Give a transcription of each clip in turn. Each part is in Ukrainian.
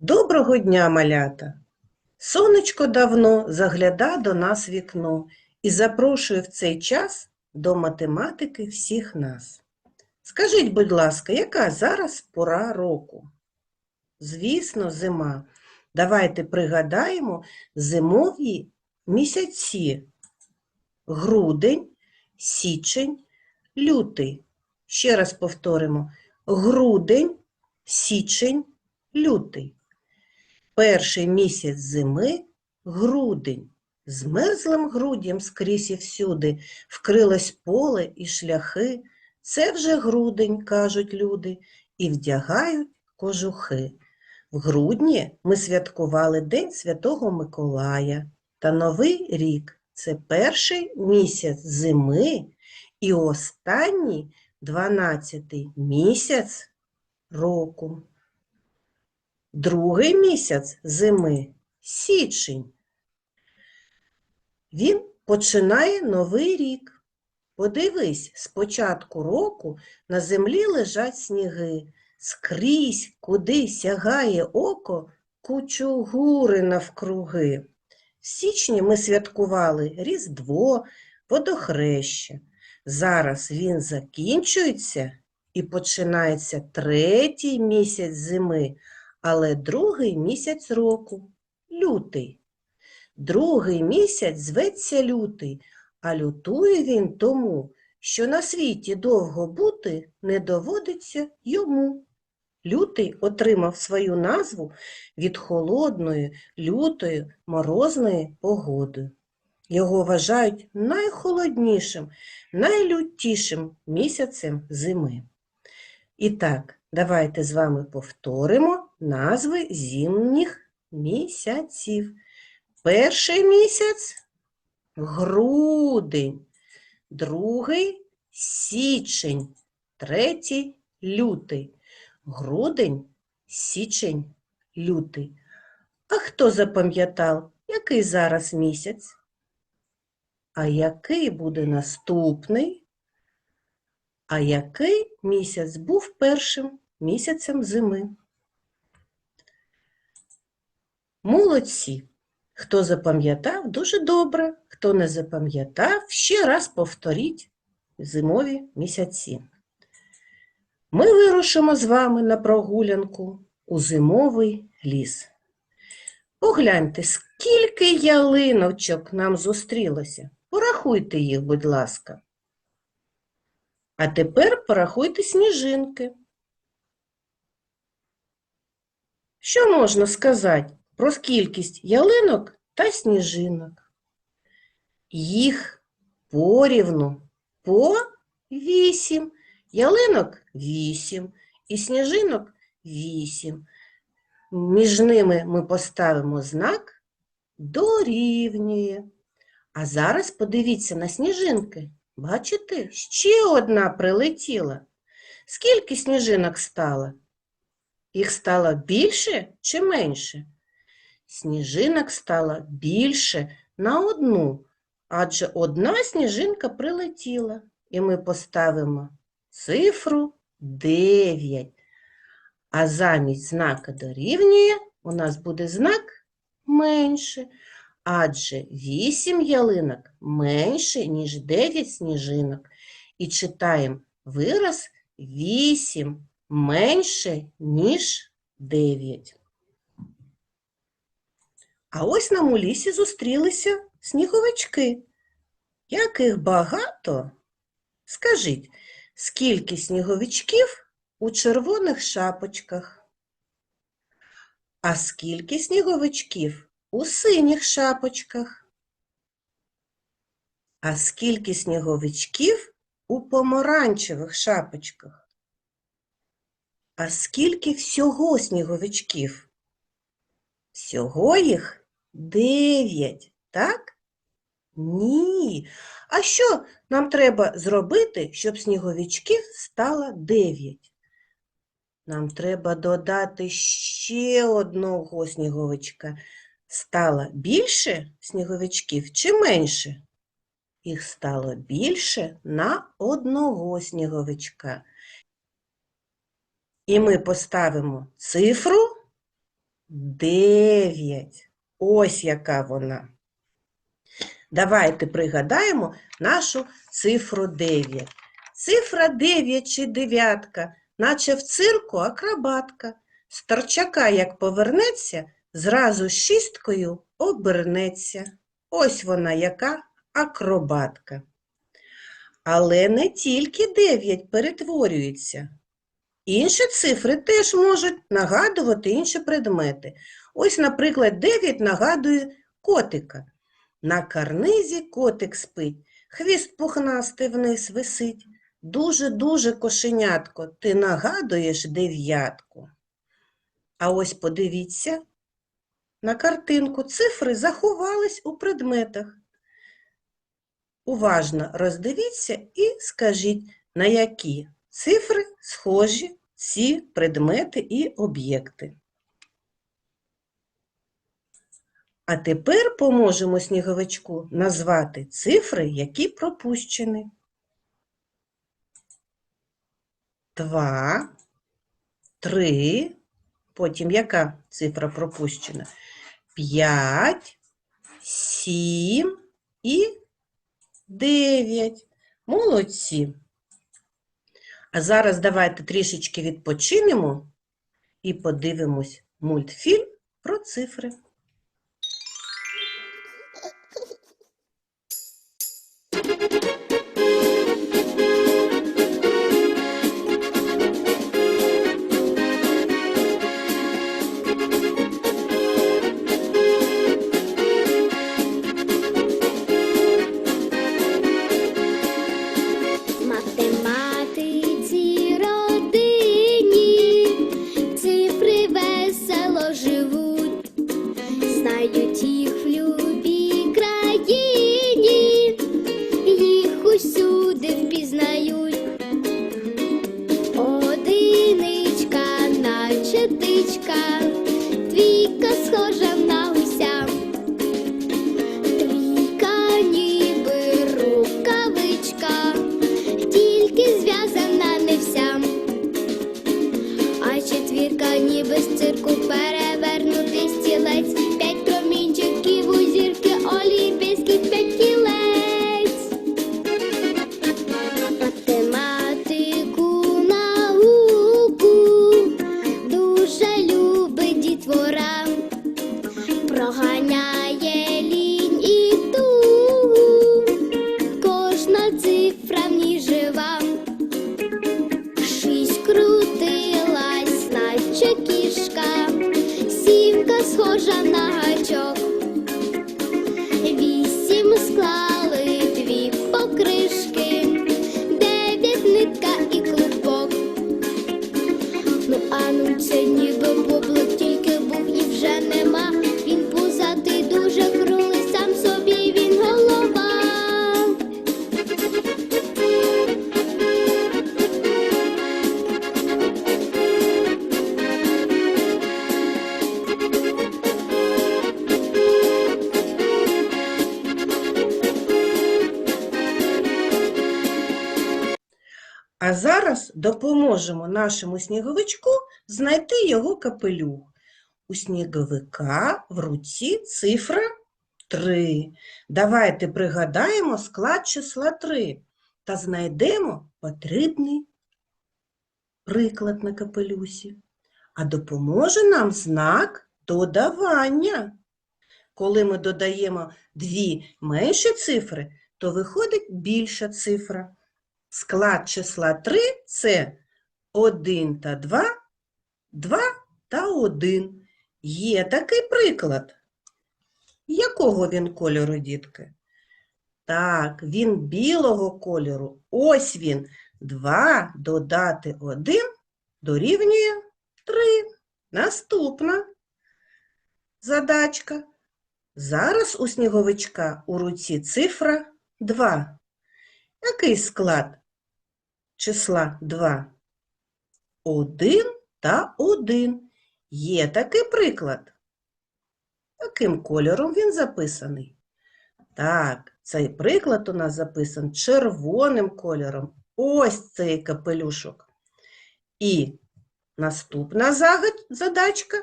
Доброго дня, малята! Сонечко давно загляда до нас вікно і запрошує в цей час до математики всіх нас. Скажіть, будь ласка, яка зараз пора року? Звісно, зима. Давайте пригадаємо зимові місяці. Грудень, січень, лютий. Ще раз повторимо. Грудень, січень, лютий. Перший місяць зими грудень. З мерзлим грудям скрізь і всюди вкрилось поле і шляхи. Це вже грудень, кажуть люди, і вдягають кожухи. В грудні ми святкували День Святого Миколая та Новий рік. Це перший місяць зими і останній дванадцятий місяць року. Другий місяць зими січень. Він починає новий рік. Подивись, з початку року на землі лежать сніги. Скрізь, куди сягає око, кучугури навкруги. В січні ми святкували Різдво, водохреща. Зараз він закінчується і починається третій місяць зими, але другий місяць року лютий. Другий місяць зветься лютий, а лютує він тому, що на світі довго бути не доводиться йому. Лютий отримав свою назву від холодної, лютої, морозної погоди. Його вважають найхолоднішим, найлютішим місяцем зими. І так, давайте з вами повторимо назви зимніх місяців. Перший місяць грудень, другий січень, третій лютий. Грудень, січень, лютий. А хто запам'ятав, який зараз місяць? А який буде наступний? А який місяць був першим місяцем зими? Молодці! Хто запам'ятав, дуже добре. Хто не запам'ятав, ще раз повторіть зимові місяці. Ми вирушимо з вами на прогулянку у зимовий ліс. Погляньте, скільки ялиночок нам зустрілося. Порахуйте їх, будь ласка. А тепер порахуйте сніжинки. Що можна сказати про кількість ялинок та сніжинок? Їх порівну по вісім. Ялинок вісім і сніжинок вісім. Між ними ми поставимо знак дорівнює. А зараз подивіться на сніжинки. Бачите, ще одна прилетіла. Скільки сніжинок стало? Їх стало більше чи менше? Сніжинок стало більше на одну, адже одна сніжинка прилетіла, і ми поставимо цифру 9. А замість знака дорівнює у нас буде знак менше, адже 8 ялинок менше, ніж 9 сніжинок. І читаємо вираз 8 менше, ніж 9. А ось нам у лісі зустрілися сніговички. Яких багато? Скажіть, скільки сніговичків у червоних шапочках? А скільки сніговичків у синіх шапочках? А скільки сніговичків у помаранчевих шапочках? А скільки всього сніговичків? Всього їх дев'ять, так? Ні. А що нам треба зробити, щоб сніговичків стало дев'ять? Нам треба додати ще одного сніговичка. Стало більше сніговичків чи менше? Їх стало більше на одного сніговичка. І ми поставимо цифру Дев'ять. Ось яка вона. Давайте пригадаємо нашу цифру 9. Цифра 9 чи дев'ятка, наче в цирку акробатка. З торчака, як повернеться, зразу шісткою обернеться. Ось вона яка акробатка. Але не тільки 9 перетворюється. Інші цифри теж можуть нагадувати інші предмети. Ось, наприклад, 9 нагадує котика. На карнизі котик спить, хвіст пухнастий вниз висить. Дуже-дуже кошенятко, ти нагадуєш дев'ятку. А ось подивіться, на картинку цифри заховались у предметах. Уважно роздивіться і скажіть, на які цифри схожі ці предмети і об'єкти. А тепер поможемо сніговичку назвати цифри, які пропущені. Два, три, потім яка цифра пропущена? П'ять, сім і дев'ять. Молодці. А зараз давайте трішечки відпочинемо і подивимось мультфільм про цифри. Знають їх в любій країні, їх усюди впізнають. Одиничка, наче тичка, двійка схожа на гуся. Двійка ніби рукавичка, тільки зв'язана не вся. А четвірка ніби з цирку перевернутий стілець. Допоможемо нашому сніговичку знайти його капелюх. У сніговика в руці цифра 3. Давайте пригадаємо склад числа 3 та знайдемо потрібний приклад на капелюсі. А допоможе нам знак додавання. Коли ми додаємо дві менші цифри, то виходить більша цифра. Склад числа 3 – це 1 та 2, 2 та 1. Є такий приклад. Якого він кольору, дітки? Так, він білого кольору. Ось він. 2 додати 1 дорівнює 3. Наступна задачка. Зараз у сніговичка у руці цифра 2. Який склад числа 2? 1 та 1. Є такий приклад. Яким кольором він записаний? Так, цей приклад у нас записан червоним кольором. Ось цей капелюшок. І наступна задачка.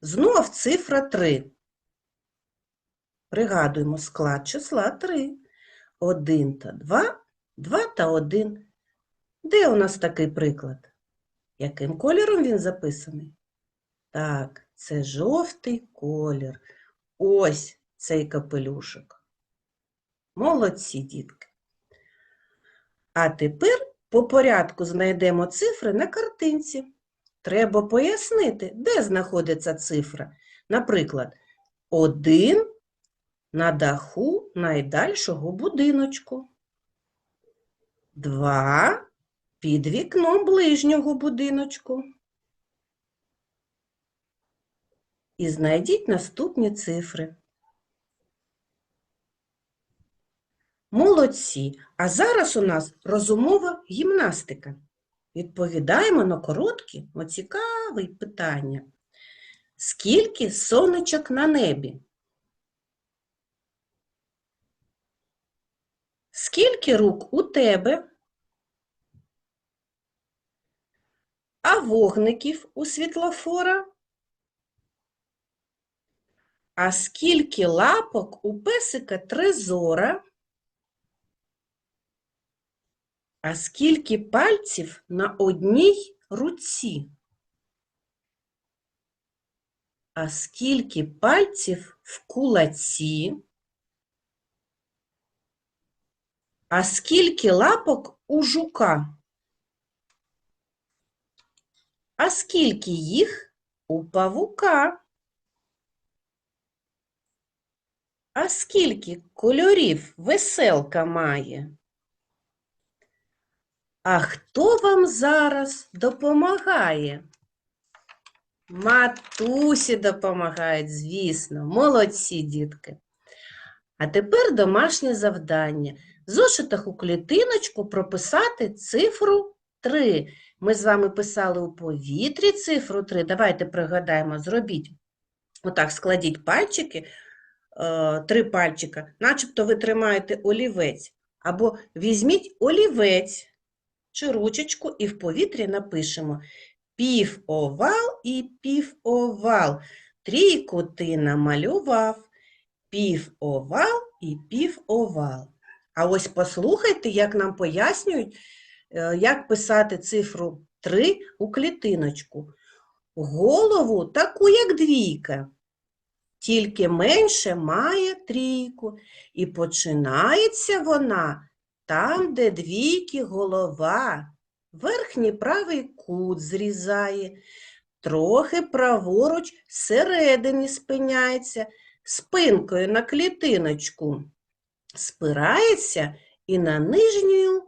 Знов цифра 3. Пригадуємо склад числа 3. 1 та 2, 2 та 1. Де у нас такий приклад? Яким кольором він записаний? Так, це жовтий колір. Ось цей капелюшок. Молодці, дітки. А тепер по порядку знайдемо цифри на картинці. Треба пояснити, де знаходиться цифра. Наприклад, один на даху найдальшого будиночку. Два під вікном ближнього будиночку. І знайдіть наступні цифри. Молодці! А зараз у нас розумова гімнастика. Відповідаємо на короткі, но цікаві питання. Скільки сонечок на небі? Скільки рук у тебе? А вогників у світлофора? А скільки лапок у песика Трезора? А скільки пальців на одній руці? А скільки пальців в кулаці? А скільки лапок у жука? А скільки їх у павука? А скільки кольорів веселка має? А хто вам зараз допомагає? Матусі допомагають, звісно. Молодці, дітки. А тепер домашнє завдання. В зошитах у клітиночку прописати цифру 3. Ми з вами писали у повітрі цифру 3. Давайте пригадаємо, зробіть. Отак, складіть пальчики, е, три пальчика, начебто ви тримаєте олівець. Або візьміть олівець чи ручечку і в повітрі напишемо півовал і півовал. Трійку ти намалював, півовал і півовал. А ось послухайте, як нам пояснюють, як писати цифру 3 у клітиночку. Голову таку, як двійка, тільки менше має трійку, і починається вона там, де двійки голова, верхній правий кут зрізає, трохи праворуч всередині спиняється, спинкою на клітиночку спирається і на нижню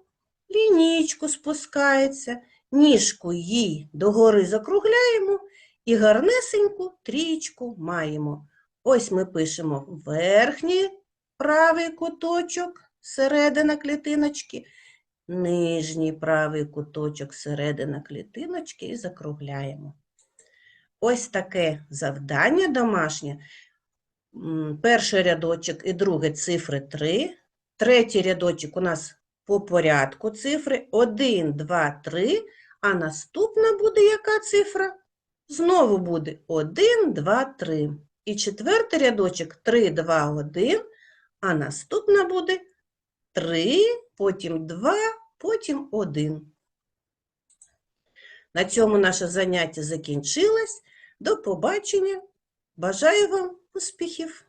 лінійку спускається, ніжку їй догори закругляємо і гарнесеньку трічку маємо. Ось ми пишемо верхній правий куточок, середина клітиночки, нижній правий куточок, середина клітиночки і закругляємо. Ось таке завдання домашнє. Перший рядочок і другий цифри 3. Третій рядочок у нас по порядку цифри 1, 2, 3. А наступна буде яка цифра? Знову буде 1, 2, 3. І четвертий рядочок 3, 2, 1. А наступна буде 3, потім 2, потім 1. На цьому наше заняття закінчилось. До побачення. Бажаю вам успіхів!